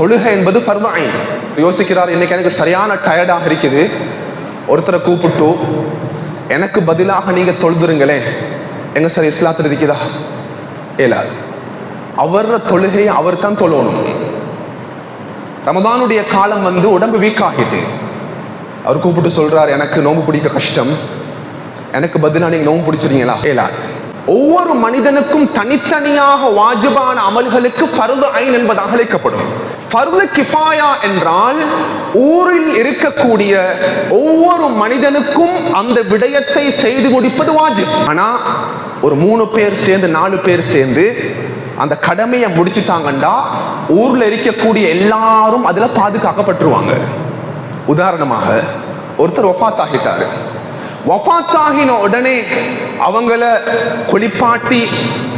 தொழுகை என்பது ஃபர்வாயின் யோசிக்கிறார் இன்னைக்கு எனக்கு சரியான டயர்டாக இருக்குது. ஒருத்தரை கூப்பிட்டு எனக்கு பதிலாக நீங்க தொழுதுருங்களே எங்க சார் இஸ்லாத்தில் இருக்குதா? இயலாது அவர தொழுகையை அவர் தான் தொழுவணும். ரமதானுடைய காலம் வந்து உடம்பு வீக் ஆகிட்டு. அவர் கூப்பிட்டு சொல்றார் எனக்கு நோம்பு பிடிக்க கஷ்டம். எனக்கு பதிலா நீங்க நோம்பு பிடிச்சிருங்களா இயலாது ஒவ்வொரு மனிதனுக்கும் தனித்தனியாக வாஜிபான அமல்களுக்கு பருது ஐன் என்பதாக அழைக்கப்படும். பருது கிஃபாயா என்றால் ஊரில் இருக்கக்கூடிய ஒவ்வொரு மனிதனுக்கும் அந்த விடயத்தை செய்து கொடுப்பது வாஜிப். ஆனா ஒரு மூணு பேர் சேர்ந்து நாலு பேர் சேர்ந்து அந்த கடமையை முடிச்சுட்டாங்கண்டா ஊர்ல இருக்கக்கூடிய எல்லாரும் அதுல பாதுகாக்கப்பட்டுருவாங்க. உதாரணமாக ஒருத்தர் ஒப்பாத்தாகிட்டாரு வஃத்தாகின உடனே அவங்கள குளிப்பாட்டி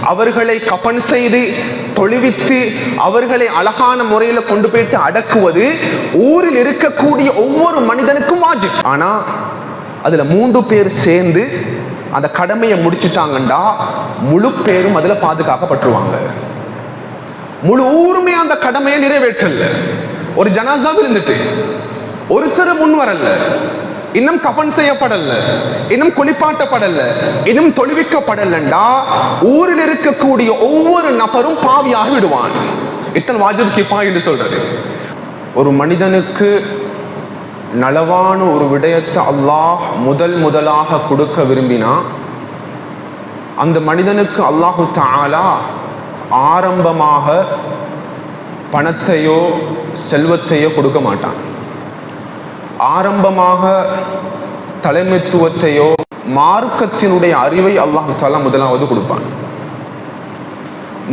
அவர்களை கபன் செய்து தொழுவித்து அவர்களை அழகான முறையில கொண்டு போயிட்டு அடக்குவது ஊரில் இருக்கக்கூடிய ஒவ்வொரு மனிதனுக்கும் வாஜி ஆனா அதுல மூன்று பேர் சேர்ந்து அந்த கடமையை முடிச்சுட்டாங்கண்டா முழு பேரும் அதுல பாதுகாக்கப்பட்டுருவாங்க. முழு ஊருமே அந்த கடமையை நிறைவேற்றல. ஒரு ஜனாசா இருந்துட்டு ஒருத்தர் முன் வரல. இன்னும் கஃபன் செய்யப்படல. இன்னும் குளிப்பாட்டப்படல. இன்னும் தொழுவிக்கப்படலண்டா. ஊரில் இருக்கக்கூடிய ஒவ்வொரு நபரும் பாவியாக விடுவான். இத்தனை வாஜிப் கிஃபா என்று சொல்றது. ஒரு மனிதனுக்கு நலவான ஒரு விடயத்தை அல்லாஹ் முதல் முதலாக கொடுக்க விரும்பினா அந்த மனிதனுக்கு அல்லாஹு தாலா ஆரம்பமாக பணத்தையோ செல்வத்தையோ கொடுக்க மாட்டான். ஆரம்பமாக தலைமைத்துவத்தையோ மார்க்கத்தினுடைய அறிவை அல்லாஹு தாலா முதலாவது கொடுப்பான்.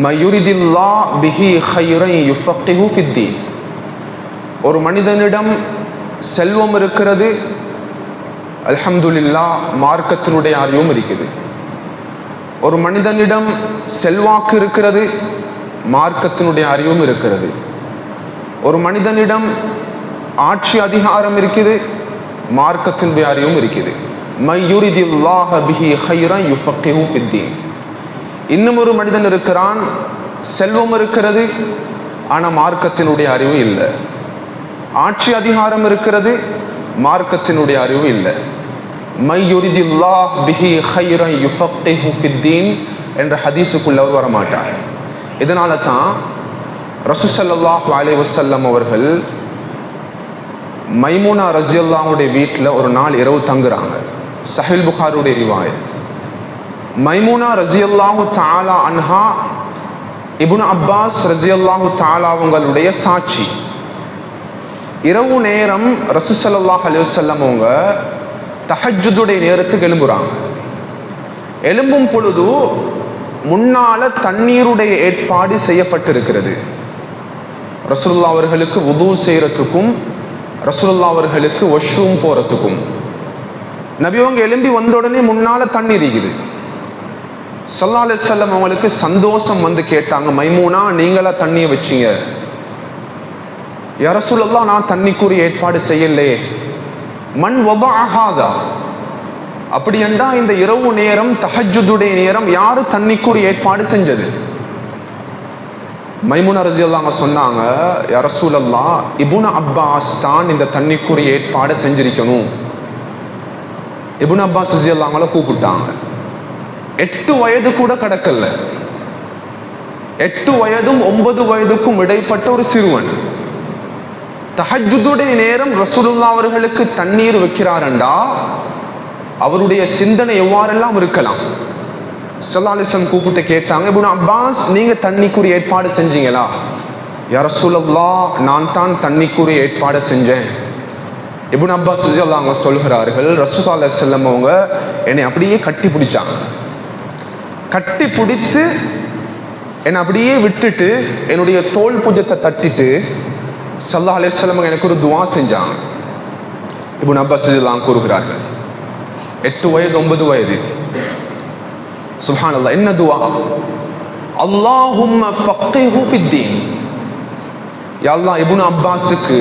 மயுரிதில்லா பிஹி ஹைரை யுஃபக்கிஹு ஃபித்தீன். ஒரு மனிதனிடம் செல்வம் இருக்கிறது அல்ஹம்துலில்லா மார்க்கத்தினுடைய அறிவும் இருக்குது. ஒரு மனிதனிடம் செல்வாக்கு இருக்கிறது மார்க்கத்தினுடைய அறிவும் இருக்கிறது. ஒரு மனிதனிடம் ஆட்சி அதிகாரம் இருக்குது மார்க்கத்தினுடைய அறிவும் இருக்குது. பிஹி இன்னும் ஒரு மனிதன் இருக்கிறான் செல்வம் இருக்கிறது ஆனால் மார்க்கத்தினுடைய அறிவு இல்லை. ஆட்சி அதிகாரம் இருக்கிறது மார்க்கத்தினுடைய அறிவு இல்லை. மையுரிதில்லாஹ் பிஹி ஹைரன் யுஃபக்கிஹு ஃபித்தீன் என்ற ஹதீஸுக்குள்ள அவர் வரமாட்டார். இதனால தான் ரசூசல்லாஹ் அலைஹி வசல்லம் அவர்கள் மைமூனா ரஜியல்லாவுடைய வீட்டில் ஒரு நாள் இரவு தங்குறாங்க. சஹில் புகாருடைய ரிவாயத். மைமூனா ரஜியல்லாஹு தாலா அன்ஹா இபுன் அப்பாஸ் ரஜியல்லாஹு தாலா அவங்களுடைய சாட்சி. இரவு நேரம் ரசூசல்லாஹ் அலையுசல்லம் அவங்க தஹஜுடைய நேரத்துக்கு எழும்புறாங்க. எழும்பும் பொழுது முன்னால தண்ணீருடைய ஏற்பாடு செய்யப்பட்டிருக்கிறது. ரசூலுல்லா அவர்களுக்கு உது செய்யறதுக்கும் ரசூல்லா அவர்களுக்கு ஒஷ்ரூம் போறதுக்கும். நபிவங்க எழும்பி வந்த உடனே முன்னால தண்ணி இருக்குது. சல்லா அலிசல்லம் அவங்களுக்கு சந்தோஷம் வந்து கேட்டாங்க மைமூனா நீங்களா தண்ணியை வச்சீங்க? யரசுல்லா நான் தண்ணிக்குரிய ஏற்பாடு செய்யலே. மண் ஒபா ஆகாதா அப்படி என்றா இந்த இரவு நேரம் தஹஜுடைய நேரம் யாரு தண்ணிக்குரிய ஏற்பாடு செஞ்சது? மைமுன ரஜியல்லாங்க சொன்னாங்க யரசூலல்லா இபுன அப்பாஸ் தான் இந்த தண்ணிக்குரிய ஏற்பாடை செஞ்சிருக்கணும். இபுன் அப்பாஸ் ரஜியல்லாங்கள கூப்பிட்டாங்க. எட்டு வயது கூட கிடக்கல. எட்டு வயதும் ஒன்பது வயதுக்கும் இடைப்பட்ட ஒரு சிறுவன். தஹஜுடைய நேரம் ரசூலுல்லா அவர்களுக்கு தண்ணீர் வைக்கிறாரண்டா அவருடைய சிந்தனை எவ்வாறெல்லாம் இருக்கலாம்? சல்லாலிசம் கூப்பிட்டு கேட்டாங்க இப்னு அப்பாஸ் நீங்க தண்ணிக்குரிய ஏற்பாடு செஞ்சீங்களா? யரசுலல்லா நான் தான் தண்ணிக்குரிய ஏற்பாடு செஞ்சேன். இபுன் அப்பாஸ் அவங்க சொல்கிறார்கள் ரசூலா செல்லம் அவங்க என்னை அப்படியே கட்டி பிடிச்சாங்க. கட்டி பிடித்து என்னை அப்படியே விட்டுட்டு என்னுடைய தோல் பூஜத்தை தட்டிட்டு சல்லா அலிஸ்லம் எனக்கு ஒரு துவா செஞ்சாங்க. இபுன் அப்பாஸ் கூறுகிறார்கள் எட்டு வயது ஒன்பது வயது. சுஹான் அல்லா என்ன துவா அல்லாஹும்ம ஃபக்கிஹு இபுன் அல்லாஹ் அப்பாஸுக்கு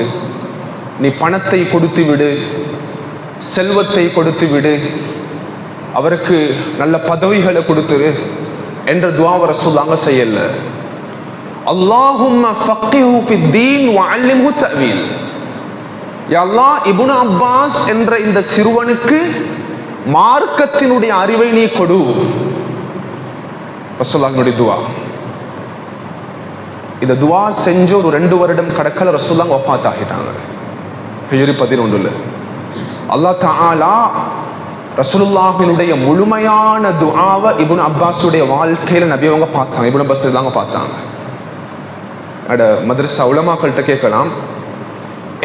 நீ பணத்தை கொடுத்து விடு செல்வத்தை கொடுத்து விடு அவருக்கு நல்ல பதவிகளை கொடுத்துரு என்ற துவாவை ரசூலாங்க செய்யல. அல்லாஹும் ஃபக்கிஹு ஃபித்தீன் அல்லாஹ் அப்பாஸ் என்ற இந்த சிறுவனுக்கு மார்க்கத்தினுடைய அறிவை நீ கொடு. ரசூலுல்லாஹினுடைய துவா. இந்த துவா செஞ்சு ஒரு ரெண்டு வருடம் கடக்கல ரசோல்லாங்க வஃபாத் ஆகிட்டாங்க ஹிஜ்ரி பதினொன்றுல. அல்லாஹ் தாலா ரசூலுல்லாஹினுடைய முழுமையான துஆவை இபுன் அப்பாஸுடைய வாழ்க்கையில நபி அவங்க பார்த்தாங்க. இபுன் அப்பாஸ் தாங்க பார்த்தாங்க. அட மதரசா உலமாக்கள்கிட்ட கேட்கலாம்.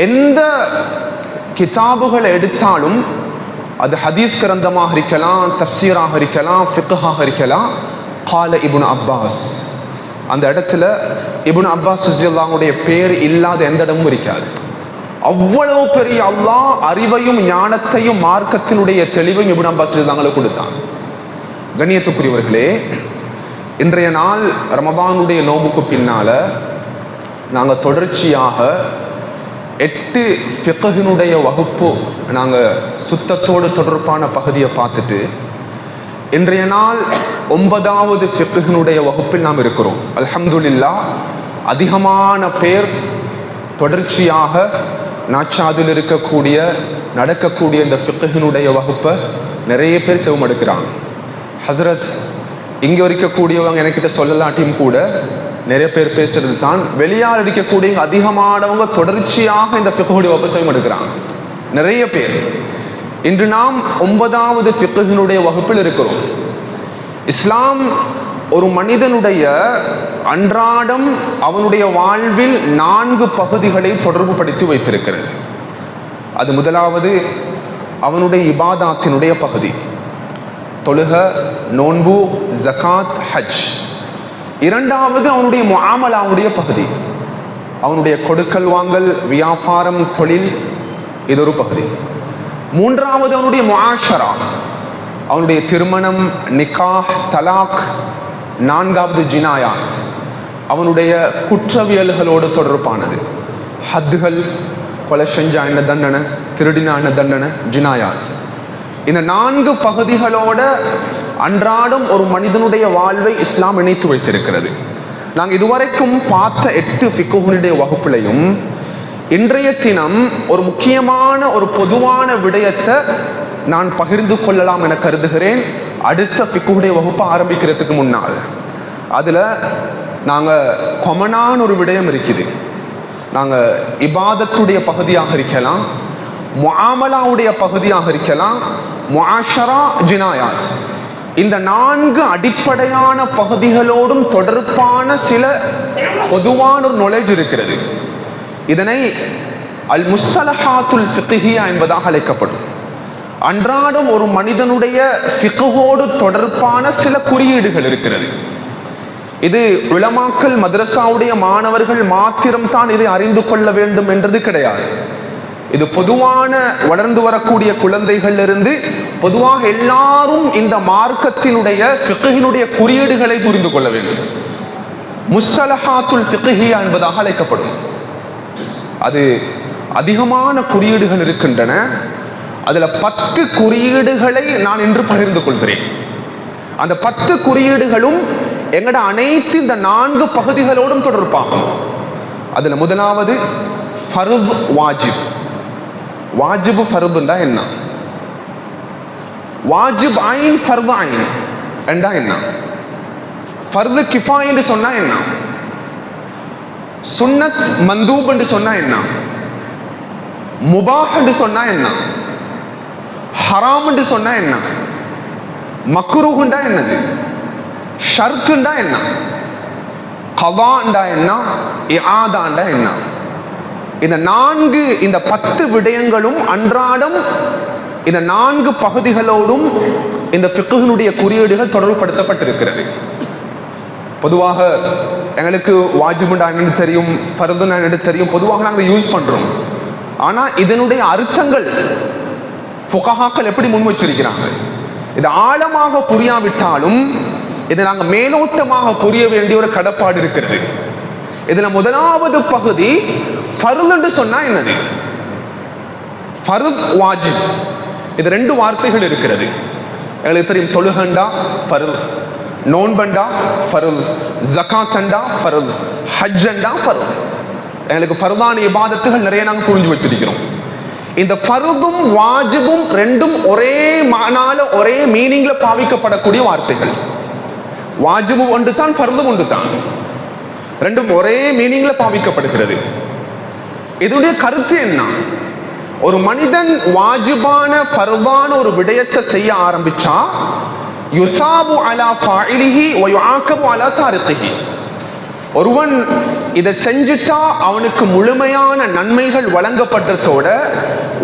எந்த கிதாபுகளை எடுத்தாலும் அது ஹதீஸ் கிரந்தமாக இருக்கலாம் தப்சீராக இருக்கலாம் ஃபிக்காக இருக்கலாம். கால இபுன் அப்பாஸ் அந்த இடத்துல இபுன் அப்பாஸ் ரலியல்லாஹுடைய பேர் இல்லாத எந்த இடமும் இருக்காது. அவ்வளவு பெரிய அல்லாஹ் அறிவையும் ஞானத்தையும் மார்க்கத்தினுடைய தெளிவையும் இபுன் அப்பாஸ் ரலியல்லாஹு கொடுத்தான். கண்ணியத்துக்குரியவர்களே இன்றைய நாள் ரமபானுடைய நோம்புக்கு பின்னால நாங்கள் தொடர்ச்சியாக எட்டு ஃபிqஹினுடைய வகுப்பு நாங்கள் சுத்தத்தோடு தொடர்பான பகுதியை பார்த்துட்டு இன்றைய நாள் ஒன்பதாவது ஃபிqஹினுடைய வகுப்பில் நாம் இருக்கிறோம். அல்ஹம்துல்லா அதிகமான பேர் தொடர்ச்சியாக நாச்சாதில் இருக்கக்கூடிய நடக்கக்கூடிய இந்த ஃபிqஹினுடைய வகுப்பை நிறைய பேர் செவமடுக்கிறாங்க. ஹசரத் இங்கே இருக்கக்கூடியவங்க எனக்கிட்ட சொல்லலாட்டியும் கூட நிறைய பேர் பேசுறது தான். வெளியால் இருக்கக்கூடிய அதிகமானவங்க தொடர்ச்சியாக இந்த ஃபிqஹுடைய வகுப்பை செவமடுக்கிறாங்க. நிறைய பேர். இன்று நாம் ஒன்பதாவது ஃபிqஹினுடைய வகுப்பில் இருக்கிறோம். இஸ்லாம் ஒரு மனிதனுடைய அன்றாடம் அவனுடைய வாழ்வில் நான்கு பகுதிகளை தொடர்பு படுத்தி வைத்திருக்கிறது. அது முதலாவது அவனுடைய இபாதாத்தினுடைய பகுதி. தொழுக நோன்பு ஜகாத் ஹஜ். இரண்டாவது அவனுடைய முஆமலாவுடைய பகுதி. அவனுடைய கொடுக்கல் வாங்கல் வியாபாரம் தொழில் இது ஒரு பகுதி. மூன்றாவது அவனுடைய முஷரா அவனுடைய திருமணம் நிக்காஹ் தலாக் நான்காவது ஜினாயாத். அவனுடைய குற்றவியல்களோடு தொடர்பானது. ஹத்துகள் கொலை செஞ்சா என்ன தண்டனை திருடினா என்ன தண்டனை ஜினாயாத். இந்த நான்கு பகுதிகளோட அன்றாடம் ஒரு மனிதனுடைய வாழ்வை இஸ்லாம் இணைத்து வைத்திருக்கிறது. நாங்கள் இதுவரைக்கும் பார்த்த எட்டு பிக்குகளுடைய வகுப்பிலையும் இன்றைய தினம் ஒரு முக்கியமான ஒரு பொதுவான விடயத்தை நான் பகிர்ந்து கொள்ளலாம் என கருதுகிறேன். அடுத்த பிக்குடைய வகுப்பு ஆரம்பிக்கிறதுக்கு முன்னால். அதில் நாங்கள் கொமனான ஒரு விடயம் இருக்குது. நாங்கள் இபாதத்துடைய பகுதியாக இருக்கலாம் முஆமலாவுடைய பகுதியாக இருக்கலாம் முஆஷரா ஜினாயாத். இந்த நான்கு அடிப்படையான பகுதிகளோடும் தொடர்பான சில பொதுவான ஒரு நாலேஜ் இருக்கிறது. இதனை அல் முஸ்தலஹாத்துல் ஃபிகியா என்பதாக அழைக்கப்படும். அன்றாடம் ஒரு மனிதனுடைய ஃபிகோடு தொடர்பான சில குறியீடுகள் இருக்கிறது. இது விளமாக்கல் மதரசாவுடைய மாணவர்கள் மாத்திரம்தான் இதை அறிந்து கொள்ள வேண்டும் என்றது கிடையாது. இது பொதுவான வளர்ந்து வரக்கூடிய குழந்தைகள் இருந்து பொதுவாக எல்லாரும் இந்த மார்க்கத்தினுடைய ஃபிகினுடைய குறியீடுகளை புரிந்து கொள்ள வேண்டும். முஸ்தலஹாத்துல் ஃபிகியா என்பதாக அழைக்கப்படும். அது அதிகமான குறியீடுகள் இருக்கின்றன. அதில் பத்து குறியீடுகளை நான் இன்று பகிர்ந்து கொள்கிறேன். அந்த பத்து குறியீடுகளும் எங்கட அனைத்து இந்த நான்கு பகுதிகளோடும் தொடர்பாகும். அதுல முதலாவது ஃபருப் வாஜிப். வாஜிபு ஃபர்துண்டா என்ன? வாஜிப் ஐன் ஃபர்வ் ஐன். என்றா என்ன? ஃபர்து கிஃபாயின்னு சொன்னா என்ன? சுன்னத் மந்தூப் என்று சொன்னா என்ன? முபாஹ் என்று சொன்னா என்ன? ஹராம் என்று சொன்னா என்ன? மக்ரூஹுண்டா என்னது? ஷர்த்துண்டா என்ன? கவாண்டா என்ன? இஆதாண்டா என்ன? இந்த நான்கு இந்த பத்து விடயங்களும் அன்றாடம் இந்த நான்கு பகுதிகளோடும் இந்த பிக்குகளுடைய குறியீடுகள் தொடர்புபடுத்தப்பட்டிருக்கிறது. பொதுவாக எங்களுக்கு வாஜிபுண்டா என்னன்னு தெரியும் ஃபர்துனா என்னன்னு தெரியும் பொதுவாக நாங்கள் யூஸ் பண்றோம். ஆனால் இதனுடைய அர்த்தங்கள் ஃபுகஹாக்கள் எப்படி முன் வச்சிருக்கிறாங்க? இது ஆழமாக புரியாவிட்டாலும் இதை நாங்கள் மேலோட்டமாக புரிய வேண்டிய ஒரு கடப்பாடு இருக்கிறது. இதுல முதலாவது பகுதி ஃபருதுன்னு சொன்னா என்னது? ஃபருத் வாஜிப். இது ரெண்டு வார்த்தைகள் இருக்கிறது. எங்களுக்கு தெரியும் தொழுகண்டா ஃபருத். நோன்பண்டா ஃபருல். ஜக்காத்தண்டா ஃபருல். ஹஜ்ஜண்டா ஃபருல். எங்களுக்கு ஃபருதான இபாதத்துகள் நிறைய நாங்கள் புரிஞ்சு வச்சிருக்கிறோம். இந்த ஃபருதும் வாஜிபும் ரெண்டும் ஒரே மானால ஒரே மீனிங்ல பாவிக்கப்படக்கூடிய வார்த்தைகள். வாஜிபு ஒன்று தான் ஃபருதும் ஒன்று தான் ரெண்டும் ஒரே மீனிங்ல பாவிக்கப்படுகிறது. இதனுடைய கருத்து என்ன? ஒரு மனிதன் வாஜிபான பருவான ஒரு விடயத்தை செய்ய ஆரம்பிச்சா யுசாபு அலா ஃபாயிலிஹி வ யுஆகபு அலா தாரிகிஹி. ஒருவன் இதை செஞ்சுட்டா அவனுக்கு முழுமையான நன்மைகள் வழங்கப்பட்டதோட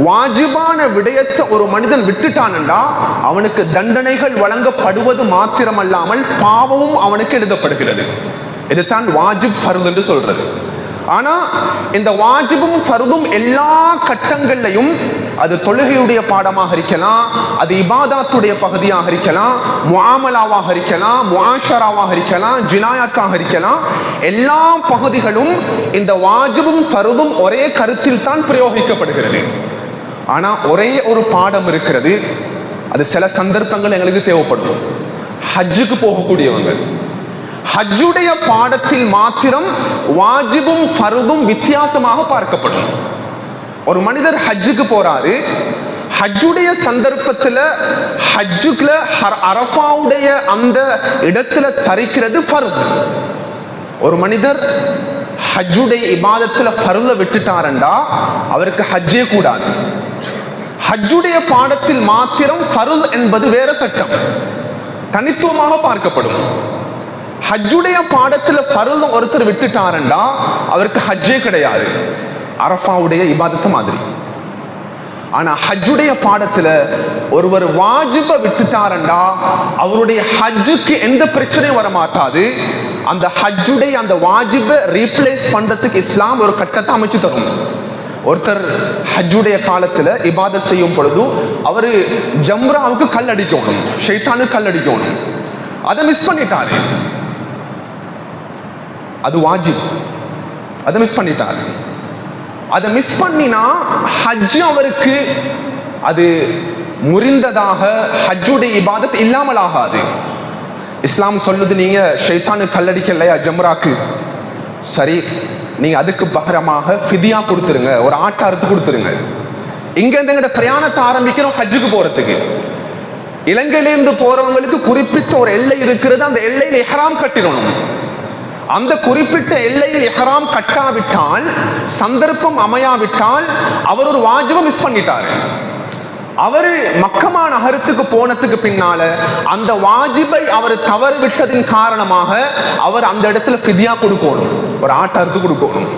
வாஜிபான விடயத்தை ஒரு மனிதன் விட்டுட்டானண்டா அவனுக்கு தண்டனைகள் வழங்கப்படுவது மாத்திரமல்லாமல் பாவமும் அவனுக்கு எழுதப்படுகிறது. இதுதான் வாஜிப் ஃபர்து என்று சொல்றது. ஆனா இந்த வாஜிபும் ஃபருதும் எல்லா கட்டங்கள்லையும் அது தொழுகையுடைய பாடமாக இருக்கலாம் அது இபாதாத்துடைய பகுதியாக இருக்கலாம் முஆமலாவாக இருக்கலாம் முஆஷராவாக இருக்கலாம் ஜினாயாத்தாக இருக்கலாம். எல்லா பகுதிகளும் இந்த வாஜிபும் ஃபருதும் ஒரே கருத்தில் தான் பிரயோகிக்கப்படுகிறது. ஆனா ஒரே ஒரு பாடம் இருக்கிறது அது சில சந்தர்ப்பங்கள் எங்களுக்கு தேவைப்படும். ஹஜ்ஜுக்கு போகக்கூடியவங்க ஹஜ்ஜுடைய பாடத்தில் மாத்திரம் வாஜிபும் ஃபருதும் வித்தியாசமாக பார்க்கப்படும் ஒரு மனிதர் ஹஜ்ஜுக்கு போறாரு ஹஜ்ஜுடைய சந்தர்ப்பத்துல ஹஜ்ஜுக்குல அரபாவுடைய அரஃபாவுடைய அந்த இடத்துல தரிக்கிறது ஃபருது. ஒரு மனிதர் ஹஜ்ஜுடைய இபாதத்தில் ஃபர்ல விட்டுட்டாரண்டா அவருக்கு ஹஜ்ஜே கூடாது. ஹஜ்ஜுடைய பாடத்தில் மாத்திரம் ஃபருல் என்பது வேற சட்டம். தனித்துவமாக பார்க்கப்படும். ஹஜ்ஜுடைய பாடத்துல ஃபருல் ஒருத்தர் விட்டுட்டாருண்டா அவருக்கு ஹஜ்ஜே கிடையாது. அரஃபாவுடைய இபாதத்து மாதிரி. ஆனா ஹஜ்ஜுடைய பாடத்துல ஒருவர் வாஜிப விட்டுட்டாரண்டா அவருடைய ஹஜ்ஜுக்கு எந்த பிரச்சனையும் வர மாட்டாது அந்த ஹஜ்ஜுடைய அந்த வாஜிப ரீப்ளேஸ் பண்றதுக்கு இஸ்லாம் ஒரு கட்டத்தை அமைச்சு தரும். ஒருத்தர் ஹஜ்ஜுடைய காலத்துல இபாதத் செய்யும் பொழுது அவரு ஜம்ராவுக்கு கல் அடிக்கணும் ஷைத்தானுக்கு கல் அடிக்கணும். அதை மிஸ் பண்ணிட்டாரு. அது வாஜிப். அதை மிஸ் பண்ணிட்டார். அதை மிஸ் பண்ணினா ஹஜ் அவருக்கு அது முறிந்ததாக ஹஜ்ஜுடைய இபாதத் இல்லாமல் ஆகாது இஸ்லாம் சொல்லுது நீங்க ஷைத்தானு கல்லடிக்கலையா ஜம்ராக்கு? சரி நீங்க அதுக்கு பகரமாக ஃபிதியா கொடுத்துருங்க ஒரு ஆட்டை அறுத்து கொடுத்துருங்க. இங்க இருந்து எங்கட பிரயாணத்தை ஆரம்பிக்கிறோம் ஹஜ்ஜுக்கு போறதுக்கு. இலங்கையிலிருந்து போறவங்களுக்கு குறிப்பிட்ட ஒரு எல்லை இருக்கிறது அந்த எல்லையில எஹராம் கட்டிடணும். அந்த குறிப்பிட்ட எல்லையில் எஹராம் கட்டாவிட்டால் சந்தர்ப்பம் அமையாவிட்டால் அவர் ஒரு வாஜிபை மிஸ் பண்ணிட்டாரு. அவரு மக்கமா நகரத்துக்கு போனதுக்கு பின்னால அந்த வாஜிபை அவர் தவறு விட்டதின் காரணமாக அவர் அந்த இடத்துல பிதியா கொடுக்கணும் ஒரு ஆட்டாருக்கு கொடுக்கணும்.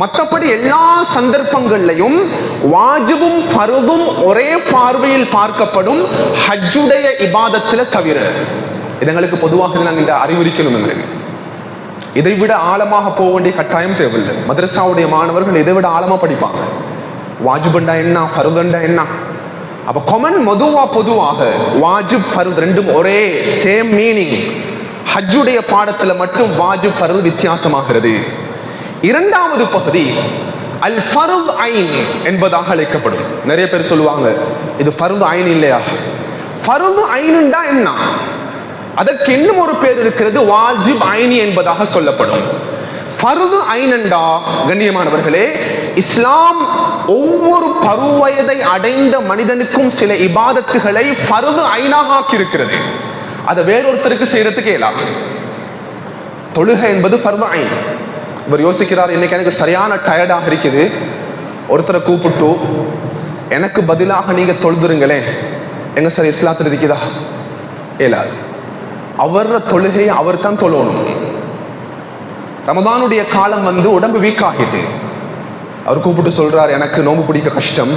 மற்றபடி எல்லா சந்தர்ப்பங்கள்லையும் வாஜிபும் பருவும் ஒரே பார்வையில் பார்க்கப்படும் ஹஜ்ஜுடைய இபாதத்துல தவிர இது எங்களுக்கு பொதுவாக நாங்கள் இந்த அறிவுரிக்கணும் எங்களுக்கு. இதை விட ஆழமாக போக வேண்டிய கட்டாயம் தேவையில்லை. மதரசாவுடைய மாணவர்கள் இதை விட ஆழமாக படிப்பாங்க. வாஜிபண்டா என்ன ஃபருதண்டா என்ன? அப்போ கொமன் மதுவா பொதுவாக வாஜிப் ஃபருத் ரெண்டும் ஒரே சேம் மீனிங் ஹஜ்ஜுடைய பாடத்துல மட்டும் வாஜிப் ஃபருத் வித்தியாசமாகிறது. இரண்டாவது பகுதி அல் ஃபருத் ஐன் என்பதாக அழைக்கப்படும். நிறைய பேர் சொல்லுவாங்க இது ஃபருத் ஐன் இல்லையா? ஃபருத் ஐனுண்டா என்ன? அதற்கு இன்னும் ஒரு பேர் இருக்கிறது வாஜிப் ஐனி என்பதாக சொல்லப்படும். ஃபர்து ஐனண்டா கண்ணியமானவர்களே இஸ்லாம் ஒவ்வொரு பருவயதை அடைந்த மனிதனுக்கும் சில இபாதத்துகளை பருது ஐனாக ஆக்கியிருக்கிறது. அதை வேறொருத்தருக்கு செய்யறதுக்கு இயலாது தொழுகை என்பது ஃபர்து ஐன். இவர் யோசிக்கிறார் இன்னைக்கு எனக்கு சரியான டயர்டாக இருக்குது. ஒருத்தரை கூப்பிட்டு எனக்கு பதிலாக நீங்க தொழுதுருங்களேன். எங்க சார் இஸ்லாத்தில் இருக்குதா? இயலாது அவர தொழுகையை அவர் தான் தொழணும். ரமதானுடைய காலம் வந்து உடம்பு வீக் ஆகிட்டு. அவர் கூப்பிட்டு சொல்றார் எனக்கு நோம்பு பிடிக்க கஷ்டம்.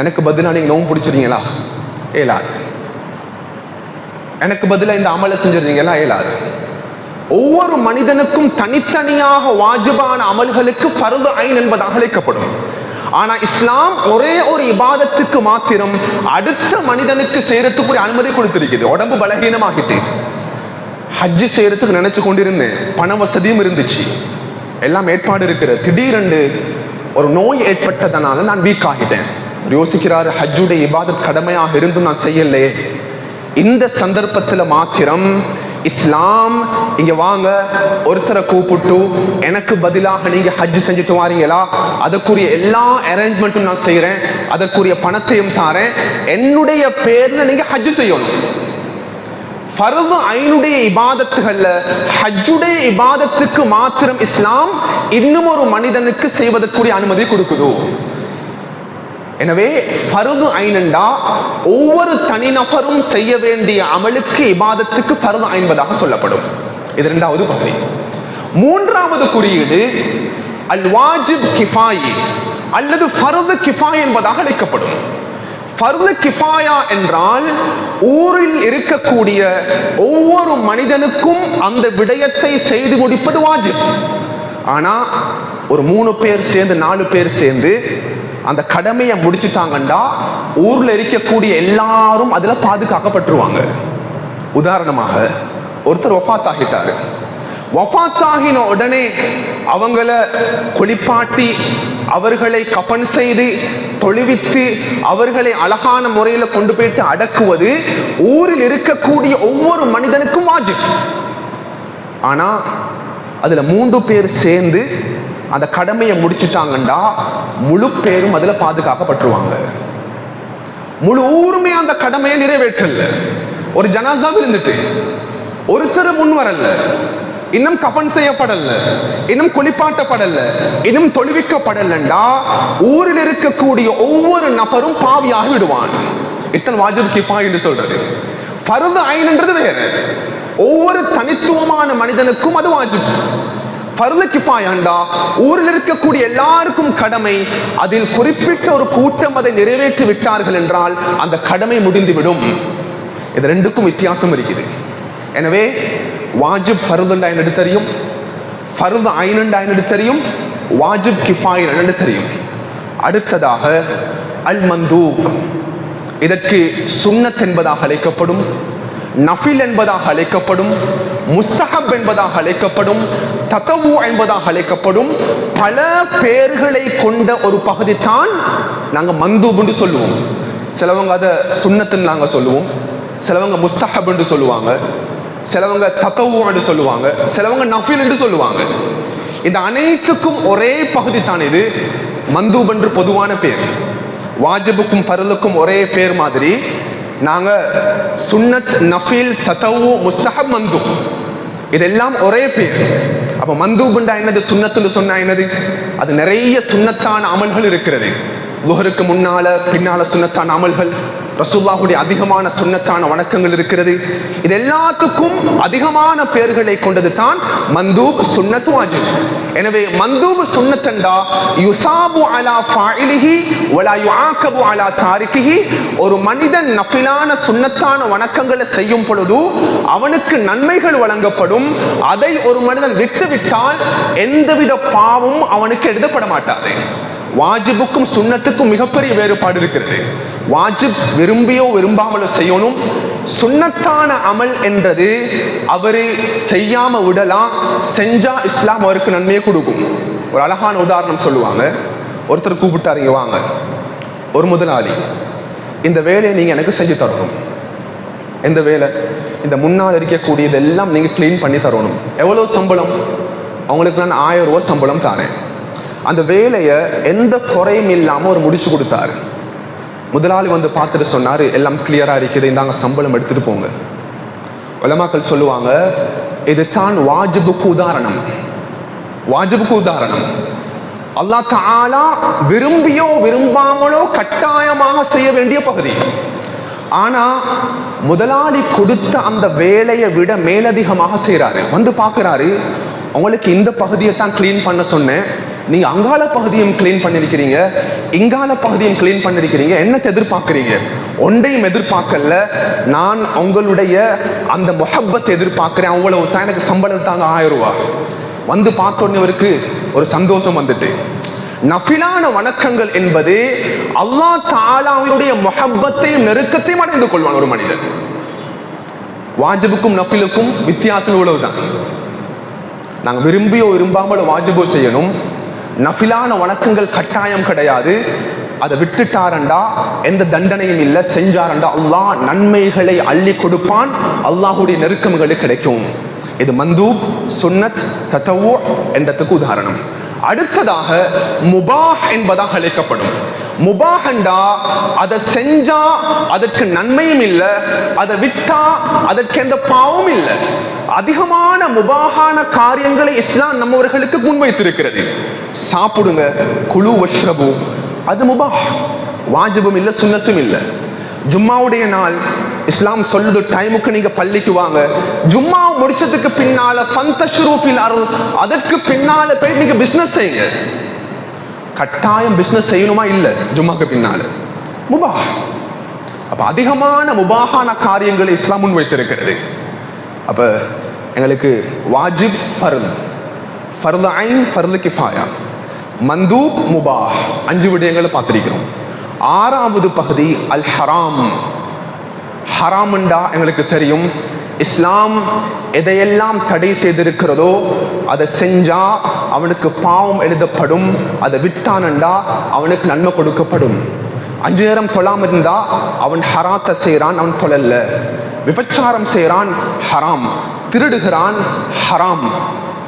எனக்கு பதிலா நீங்க நோம்பு பிடிச்சிருங்களா ஏலாது எனக்கு பதிலா இந்த அமலை செஞ்சிருந்தீங்களா ஏலாது ஒவ்வொரு மனிதனுக்கும் தனித்தனியாக வாஜிபான அமல்களுக்கு பருது ஐன் என்பதாக அழைக்கப்படும். ஆனா இஸ்லாம் ஒரே ஒரு இபாதத்துக்கு மாத்திரம் அடுத்த மனிதனுக்கு செய்யறதுக்கு ஒரு அனுமதி கொடுத்திருக்குது. உடம்பு பலகீனமாகிட்டு. ஹஜ்ஜு செய்யறதுக்கு நினைச்சு கொண்டிருந்தேன். பண வசதியும் இருந்துச்சு. எல்லாம் ஏற்பாடு இருக்கிற. திடீரென்று ஒரு நோய் ஏற்பட்டதனால நான் வீக் ஆகிட்டேன். யோசிக்கிறாரு ஹஜ்ஜுடைய இபாதத் கடமையாக இருந்தும் நான் செய்யலையே. இந்த சந்தர்ப்பத்துல மாத்திரம் இஸ்லாம் இங்க வாங்க ஒருத்தரை கூப்பிட்டு எனக்கு பதிலாக நீங்க ஹஜ் செஞ்சுட்டு வாரீங்களா? அதற்குரிய எல்லா அரேஞ்ச்மெண்ட்டும் நான் செய்யறேன் அதற்குரிய பணத்தையும் தாரேன். என்னுடைய பேர்ல நீங்க ஹஜ் செய்யணும். ஃபர்து ஐனுடைய இபாதத்துகள்ல ஹஜ்ஜுடைய இபாதத்துக்கு மாத்திரம் இஸ்லாம் இன்னும் ஒரு மனிதனுக்கு செய்வதற்குரிய அனுமதி கொடுக்குது? எனவே பருது ஐனண்டா ஒவ்வொரு தனிநபரும் செய்ய வேண்டிய அமலுக்கு இபாதத்துக்கு பருது ஐன்பதாக சொல்லப்படும். இது இரண்டாவது பகுதி. மூன்றாவது குறியீடு அல் வாஜிப் கிஃபாயி அல்லது ஃபர்து கிஃபாய் என்பதாக அழைக்கப்படும். ஃபர்து கிஃபாயா என்றால் ஊரில் இருக்கக்கூடிய ஒவ்வொரு மனிதனுக்கும் அந்த விடயத்தை செய்து முடிப்பது வாஜிப். ஆனா ஒரு மூணு பேர் சேர்ந்து நாலு பேர் சேர்ந்து அந்த கடமையை முடிச்சுட்டாங்கண்டா ஊர்ல இருக்கக்கூடிய எல்லாரும் அதுல பாதுகாக்கப்பட்டுருவாங்க. உதாரணமாக ஒருத்தர் ஒஃபாத் ஆகிட்டாரு உடனே அவங்கள குளிப்பாட்டி அவர்களை கபன் செய்து தொழுவித்து அவர்களை அழகான முறையில கொண்டு போயிட்டு அடக்குவது ஊரில் இருக்கக்கூடிய ஒவ்வொரு மனிதனுக்கும் வாஜிப். ஆனா அதுல மூன்று பேர் சேர்ந்து அந்த கடமையை முடிச்சுட்டாங்கண்டா முழு பேரும் அதுல பாதுகாக்கப்பட்டுருவாங்க. முழு ஊருமே அந்த கடமையை நிறைவேற்றல. ஒரு ஜனாசா இருந்துட்டு ஒருத்தர் முன் வரல. இன்னும் கஃபன் செய்யப்படல. இன்னும் குளிப்பாட்டப்படல. இன்னும் தொழுவிக்கப்படலண்டா. ஊரில் இருக்கக்கூடிய ஒவ்வொரு நபரும் பாவியாக விடுவான். இத்தனை வாஜிப் கிஃபா என்று சொல்றது. பருது ஐன்ன்றது வேற. ஒவ்வொரு தனித்துவமான மனிதனுக்கும் அது வாஜிப். ஃபர்து ஊரில் இருக்கக்கூடிய எல்லாருக்கும் கடமை அதில் குறிப்பிட்ட ஒரு கூட்டம் அதை நிறைவேற்றி விட்டார்கள் என்றால் அந்த கடமை முடிந்துவிடும். இது ரெண்டுக்கும் வித்தியாசம் இருக்குது. எனவே வாஜிப் ஃபர்துண்டா என்னது தெரியும் ஃபர்து ஐனண்டா என்னது தெரியும் வாஜிப் கிஃபாய் என்னது தெரியும். அடுத்ததாக அல் மந்தூப் இதற்கு சுன்னத் என்பதாக அழைக்கப்படும் நஃபில் என்பதாக அழைக்கப்படும் முஸ்தஹப் என்பதாக அழைக்கப்படும் தத்தவு என்பதாக அழைக்கப்படும் பல பெயர்களை கொண்ட ஒரு பகுதி தான் நாங்கள் மந்தூப் என்று சொல்லுவோம். சிலவங்க அதை சுண்ணத்துன்னு நாங்கள் சொல்லுவோம். சிலவங்க முஸ்தஹப் என்று சொல்லுவாங்க. சிலவங்க தத்தவு என்று சொல்லுவாங்க. சிலவங்க நஃபில் என்று சொல்லுவாங்க. இந்த அனைத்துக்கும் ஒரே பகுதி தான் இது. மந்தூப் என்று பொதுவான பேர் வாஜிபுக்கும் பரலுக்கும் ஒரே பேர் மாதிரி. நாங்கள் சுன்னத் நஃபில் தத்தவு முஸ்தஹப் மந்தூப். இதெல்லாம் ஒரே பேர் அப்ப மந்தூபுண்டா என்னது சுண்ணத்துல சொன்னா என்னது அது நிறைய சுண்ணத்தான அமல்கள் இருக்கிறது முகருக்கு முன்னால பின்னால சுண்ணத்தான அமல்கள் ரசூல்லாஹுடைய அதிகமான சுன்னத்தான வணக்கங்கள் இருக்கிறது. இது எல்லாத்துக்கும் அதிகமான பெயர்களை கொண்டது தான் மந்தூப் சுண்ணத்து வாஜிப். எனவே மந்தூப் சுண்ணத்தண்டா யுசாபு அலா ஃபாயிலிஹி வலா யுஆகபு அலா தாரிகிஹி. ஒரு மனிதன் நஃபிலான சுன்னத்தான வணக்கங்களை செய்யும் பொழுது அவனுக்கு நன்மைகள் வழங்கப்படும். அதை ஒரு மனிதன் விட்டுவிட்டால் எந்தவித பாவமும் அவனுக்கு எழுதப்பட மாட்டாது. வாஜிபுக்கும் சுண்ணத்துக்கும் மிகப்பெரிய வேறுபாடு இருக்கிறது. வாஜிப் விரும்பியோ விரும்பாமலோ செய்யணும். சுண்ணத்தான அமல் என்றது அவரு செய்யாம விடலாம் செஞ்சா இஸ்லாம் அவருக்கு நன்மையை கொடுக்கும். ஒரு அழகான உதாரணம் சொல்லுவாங்க. ஒருத்தர் கூப்பிட்டாருங்க வாங்க. ஒரு முதலாளி இந்த வேலையை நீங்க எனக்கு செஞ்சு தரணும். இந்த வேலை இந்த முன்னால் இருக்கக்கூடியதெல்லாம் நீங்க க்ளீன் பண்ணி தரணும். எவ்வளவு சம்பளம்? அவங்களுக்கு நான் ஆயிரம் ரூபாய் சம்பளம் தானே அந்த வேலையை எந்த குறையும் இல்லாமல் ஒரு முடிச்சு கொடுத்தாரு. முதலாளி வந்து பார்த்துட்டு சொன்னார் எல்லாம் கிளியராக இருக்குது இந்தாங்க சம்பளம் எடுத்துகிட்டு போங்க. உலமாக்கள் சொல்லுவாங்க இது தான் வாஜிபுக்கு உதாரணம். வாஜிபுக்கு உதாரணம். அல்லா தாலா விரும்பியோ விரும்பாமலோ கட்டாயமாக செய்ய வேண்டிய பகுதி. ஆனா முதலாளி கொடுத்த அந்த வேலையை விட மேலதிகமாக செய்கிறாரு வந்து பார்க்குறாரு உங்களுக்கு இந்த பகுதியை தான் க்ளீன் பண்ண சொன்னேன். நீங்க அங்கால பகுதியும் கிளீன் பண்ணிருக்கிறீங்க இங்கால பகுதியும் கிளீன் பண்ணிருக்கிறீங்க என்ன எதிர்பார்க்கறீங்க? ஒன்றையும் எதிர்பார்க்கல. நான் உங்களுடைய அந்த முஹப்பத்தை எதிர்பார்க்கிறேன். அவ்வளவு தான் எனக்கு சம்பளம் தாங்க ஆயிரம் ரூபாய் வந்து பார்த்த அவருக்கு ஒரு சந்தோஷம் வந்துட்டு. நஃபிலான வணக்கங்கள் என்பது அல்லாஹ் தாலாவினுடைய முஹப்பத்தையும் நெருக்கத்தையும் அடைந்து கொள்வான் ஒரு மனிதன். வாஜிபுக்கும் நஃபிலுக்கும் வித்தியாசம் இவ்வளவுதான். நாங்க விரும்பியோ விரும்பாமலோ வாஜிபோ செய்யணும். நஃபிலான வணக்கங்கள் கட்டாயம் கிடையாது. அதை விட்டுட்டாரண்டா? எந்த தண்டனையும் இல்லை. செஞ்சாரண்டா? அல்லாஹ் நன்மைகளை அள்ளி கொடுப்பான். அல்லாஹுடைய நெருக்கங்களுக்கு கிடைக்கும். இது மந்தூப் சுன்னத் தத்தவோ என்றதுக்கு உதாரணம். அடுத்ததாக முபாஹ் என்பதாக அழைக்கப்படும். முபாஹண்டா அதை செஞ்சா அதற்கு நன்மையும் இல்லை அதை விட்டா அதற்கு எந்த பாவமும் இல்லை. அதிகமான முபாகான காரியங்களை இஸ்லாம் நம்மவர்களுக்கு முன்வைத்திருக்கிறது. சாப்பிடுங்க குழு வஷ்ரபு. அது முபாஹ். வாஜிபும் இல்லை சுன்னத்தும் இல்லை. ஜும்மாவுடைய நாள் இஸ்லாம் சொல்லுது டைமுக்கு நீங்க பள்ளிக்கு வாங்க. ஜும்மா முடிச்சதுக்கு பின்னால பந்தஷ்ரூபில் அருள் அதற்கு பின்னால போய் நீங்க பிசினஸ் செய்யுங்க. கட்டாயம் பிசினஸ் செய்யணுமா? இல்ல. ஜும்மாக்கு பின்னால. முபா. அப்ப அதிகமான முபாகான காரியங்களை இஸ்லாம் முன்வைத்திருக்கிறது அப்ப எங்களுக்கு வாஜிப் ஃபர்ல் ஃபர்ல் ஐன் ஃபர்ல் கிஃபாயா. மந்தூப் முபா. அஞ்சு விடயங்களை பார்த்திருக்கிறோம். ஆறாவது பகுதி அல் ஹராம் ஹராமண்டா எங்களுக்கு தெரியும். இஸ்லாம் எதையெல்லாம் தடை செய்திருக்கிறதோ அதை செஞ்சா அவனுக்கு பாவம் எழுதப்படும். அதை விட்டானண்டா அவனுக்கு நன்மை கொடுக்கப்படும். அஞ்சு நேரம் தொழாம இருந்தா அவன் ஹராத்தை செய்கிறான் அவன் தொழல்ல. விபச்சாரம் செய்கிறான் ஹராம். திருடுகிறான் ஹராம்.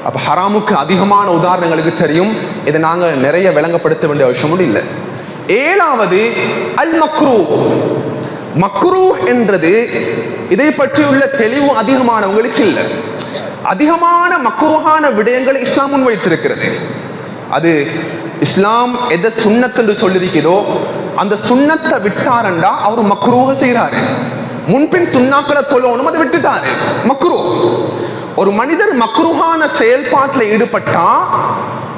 அப்போ ஹராமுக்கு அதிகமான உதாரணங்களுக்கு தெரியும். இதை நாங்கள் நிறைய விளங்கப்படுத்த வேண்டிய அவசியமும் இல்லை. ஏழாவது அல் மக்ரூ மக்ரூ என்றது இதை பற்றியுள்ள தெளிவு அதிகமானவங்களுக்கு இல்லை. அதிகமான மக்ரூஹான விடயங்களை இஸ்லாம் முன்வைத்திருக்கிறது. அது இஸ்லாம் எதை சுண்ணத் என்று சொல்லியிருக்கிறதோ அந்த சுண்ணத்தை விட்டாரண்டா அவர் மக்ரூக செய்கிறாரு. முன்பின் சுண்ணாக்களை தொழணும் அதை விட்டுட்டாரு. மக்ரூ. ஒரு மனிதர் மக்ரூஹான செயல்பாட்டில் ஈடுபட்டா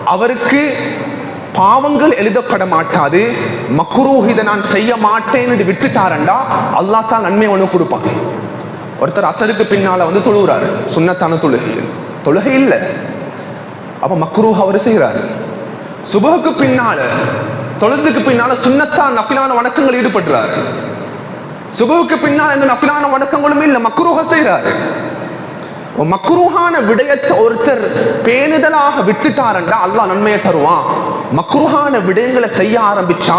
அவருக்கு பாவங்கள் எழுதப்பட மாட்டாது. மக்குரூஹ் இதை நான் செய்ய மாட்டேன் என்று விட்டுட்டாரண்டா அல்லாஹ் தான் நன்மை ஒன்று கொடுப்பான். ஒருத்தர் அசருக்கு பின்னால வந்து தொழுகிறாரு சுண்ணத்தான தொழுகை தொழுகை இல்லை. அப்ப மக்ரூஹ் அவர் செய்கிறாரு சுபகுக்கு பின்னால தொழுதுக்கு பின்னால சுண்ணத்தான் நஃபிலான வணக்கங்கள் ஈடுபடுறாரு. சுபகுக்கு பின்னால் இந்த நஃபிலான வணக்கங்களும் இல்லை மக்ரூஹ செய்கிறாரு மக்ரூஹான விடயத்தை ஒருத்தர் பேணுதலாக விட்டுட்டாரண்டா அல்லாஹ் நன்மையை தருவான். மக்ருஹான விடயங்களை செய்ய ஆரம்பிச்சா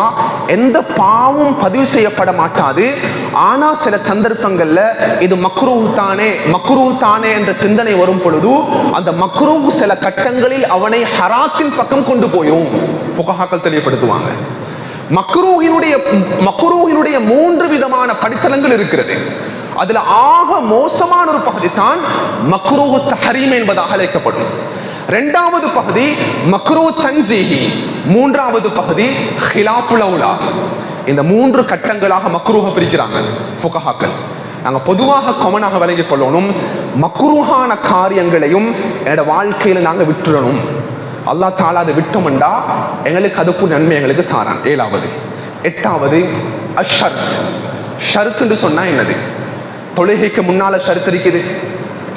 எந்த பாவம் பதிவு செய்யப்பட மாட்டாது. ஆனா சில சந்தர்ப்பங்கள்ல இது மக்ரூ தானே மக்ரூ தானே என்ற சிந்தனை வரும் பொழுது அந்த மக்ரூ சில கட்டங்களில் அவனை ஹராத்தின் பக்கம் கொண்டு போயும். புகஹாக்கள் தெளிவுபடுத்துவாங்க. மக்ரூஹினுடைய மக்ரூஹினுடைய மூன்று விதமான படித்தளங்கள் இருக்கிறது. அதுல ஆக மோசமான ஒரு பகுதி தான் மக்ரூஹு தஹரீம் என்பதாக அழைக்கப்படும். இரண்டாவது பகுதி மக்ரூ தன்சீஹி. மூன்றாவது பகுதி ஹிலாபுலவுலா இந்த மூன்று கட்டங்களாக மக்ரூஹ பிரிக்கிறாங்க ஃபுகஹாக்கள். நாங்க பொதுவாக கொமனாக விளங்கிக் கொள்ளணும். மக்ரூஹான காரியங்களையும் என்னோட வாழ்க்கையில நாங்க விட்டுறணும். அல்லா தாலா அதை விட்டோம்டா எங்களுக்கு அதுக்கும் நன்மை எங்களுக்கு தாரான். ஏழாவது. எட்டாவது அஷர்த். ஷர்த்துன்னு சொன்னா என்னது? தொழுகைக்கு முன்னால ஷர்த் இருக்குது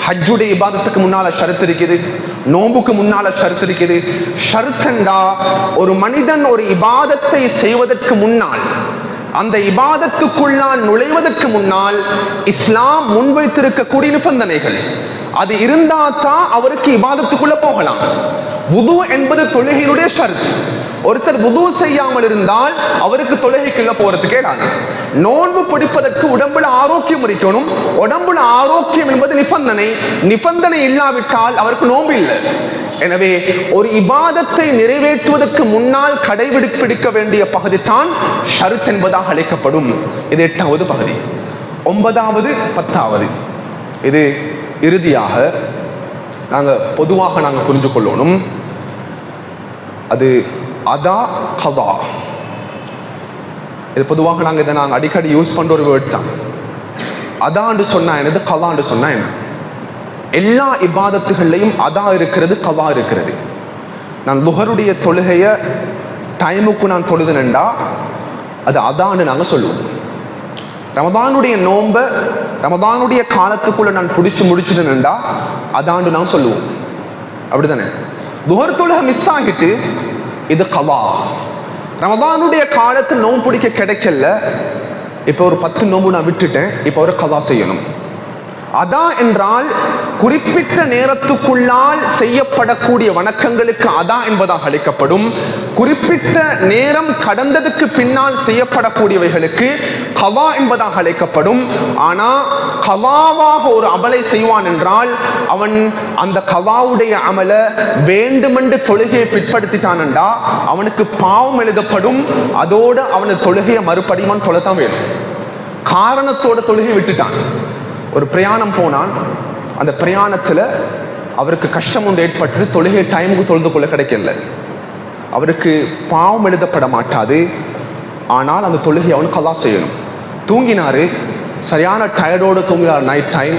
ஹஜ்ஜுடைய இபாதத்துக்கு முன்னால ஷரத்து இருக்குது நோம்புக்கு முன்னால ஷரத்து இருக்குது ஷருத்தண்டா ஒரு மனிதன் ஒரு இபாதத்தை செய்வதற்கு முன்னால் அந்த இபாதத்துக்குள்ளான் நுழைவதற்கு முன்னால் இஸ்லாம் முன்வைத்திருக்கக்கூடிய நிபந்தனைகள் அது இருந்தா தான் அவருக்கு இபாதத்துக்குள்ள போகலாம். உது என்பது தொழுகையினுடைய ஷர்த். ஒருத்தர் புது செய்யாமல் இருந்தால் அவருக்கு தொழுகைக்குள்ள போறதுக்கே இடாது. நோன்பு பிடிப்பதற்கு உடம்புல ஆரோக்கியம் இருக்கணும். உடம்புல ஆரோக்கியம் என்பது நிபந்தனை. நிபந்தனை இல்லாவிட்டால் அவருக்கு நோன்பு இல்லை. எனவே ஒரு இபாதத்தை நிறைவேற்றுவதற்கு முன்னால் கடைபிடிப்பிடிக்க வேண்டிய பகுதி தான் ஷருத் என்பதாக அழைக்கப்படும். இது எட்டாவது பகுதி. ஒன்பதாவது பத்தாவது. இது இறுதியாக நாங்க பொதுவாக நாங்க புரிஞ்சு கொள்ளணும் அது அதா கதா இது பொதுவாக நாங்கள் இதை நாங்கள் அடிக்கடி யூஸ் பண்ணுற ஒரு வேர்ட் தான். அதாண்டு சொன்னா என்னது? கதாண்டு சொன்னா என்ன? எல்லா இபாதத்துகள்லையும் அதா இருக்கிறது கவா இருக்கிறது. நான் முகருடைய தொழுகைய டைமுக்கு நான் தொழுதுனண்டா அது அதான்னு நாங்கள் சொல்லுவோம். ரமதானுடைய நோம்ப ரமதானுடைய காலத்துக்குள்ள நான் பிடிச்சு முடிச்சுட்டேன்டா அதாண்டு நான் சொல்லுவோம். அப்படிதானே? முகர் தொழுகை மிஸ் ஆகிட்டு இது கவா ரமதானுடைய காலத்து நோன்பு பிடிக்க கிடைக்கல. இப்போ ஒரு பத்து நோம்பு நான் விட்டுட்டேன். இப்போ ஒரு கவா செய்யணும். அதா என்றால் குறிப்பிட்ட நேரத்துக்குள்ளால் செய்யப்படக்கூடிய வணக்கங்களுக்கு அதா என்பதாக அழைக்கப்படும். குறிப்பிட்ட நேரம் கடந்ததுக்கு பின்னால் செய்யப்படக்கூடியவைகளுக்கு கவா என்பதாக அழைக்கப்படும். ஆனா கவாவாக ஒரு அமலை செய்வான் என்றால் அவன் அந்த கவாவுடைய அமல வேண்டுமென்று தொழுகையை பிற்படுத்திட்டான்டா அவனுக்கு பாவம் எழுதப்படும். அதோடு அவனது தொழுகையை மறுபடியும் அவன் தொலைத்தான் வேணும் காரணத்தோட தொழுகை விட்டுட்டான். ஒரு பிரயாணம் போனான் அந்த பிரயாணத்தில் அவருக்கு கஷ்டம் ஒன்று ஏற்பட்டு தொழுகை டைமுக்கு தொழுது கொள்ள கிடைக்கல. அவருக்கு பாவம் எழுதப்பட மாட்டாது. ஆனால் அந்த தொழுகை அவனுக்கு கலா செய்யணும். தூங்கினார். சரியான டயர்டோடு தூங்கினார் நைட் டைம்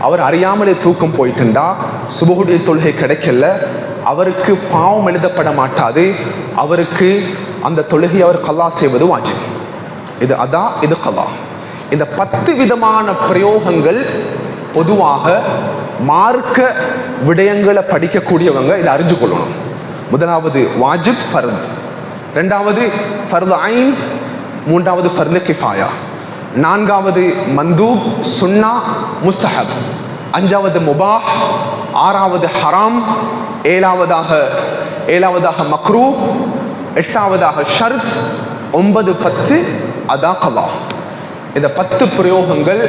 அவர் அறியாமலே தூக்கம் போயிட்டுண்டா. சுபகுடைய தொழுகை கிடைக்கல. அவருக்கு பாவம் எழுதப்பட மாட்டாது. அவருக்கு அந்த தொழுகை அவர் கல்லா செய்வது வாஜிப். இது அதா இது கல்லா இந்த பத்து விதமான பிரயோகங்கள் பொதுவாக மார்க்க விடயங்களை படிக்கக்கூடியவங்க இதை அறிஞ்சு கொள்ளணும். முதலாவது வாஜிப் ஃபர்த். ரெண்டாவது ஃபர்து ஐன் மூன்றாவது ஃபர்து கிஃபாயா. நான்காவது மந்தூப் சுன்னா முஸ்தஹப். அஞ்சாவது முபா ஆறாவது ஹராம் ஏழாவதாக ஏழாவதாக மக்ரூ எட்டாவதாக ஷர்த் ஒன்பது பத்து அதா கலா இந்த பத்து பிரயோகங்கள்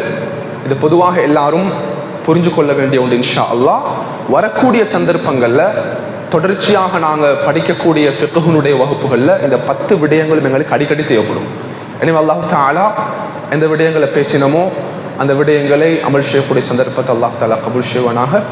இது பொதுவாக எல்லாரும் புரிஞ்சு கொள்ள வேண்டிய ஒன்று இன்ஷா அல்லாஹ் வரக்கூடிய சந்தர்ப்பங்கள்ல தொடர்ச்சியாக நாங்கள் படிக்கக்கூடிய ஃபிqஹுனுடைய வகுப்புகளில் இந்த பத்து விடயங்களும் எங்களுக்கு அடிக்கடி தேவைப்படும். எனவே அல்லாஹ் தாலா எந்த விடயங்களை பேசினமோ அந்த விடயங்களை அமல் செய்யக்கூடிய சந்தர்ப்பத்தை அல்லாஹ் தாலா கபுல் செய்வனாக.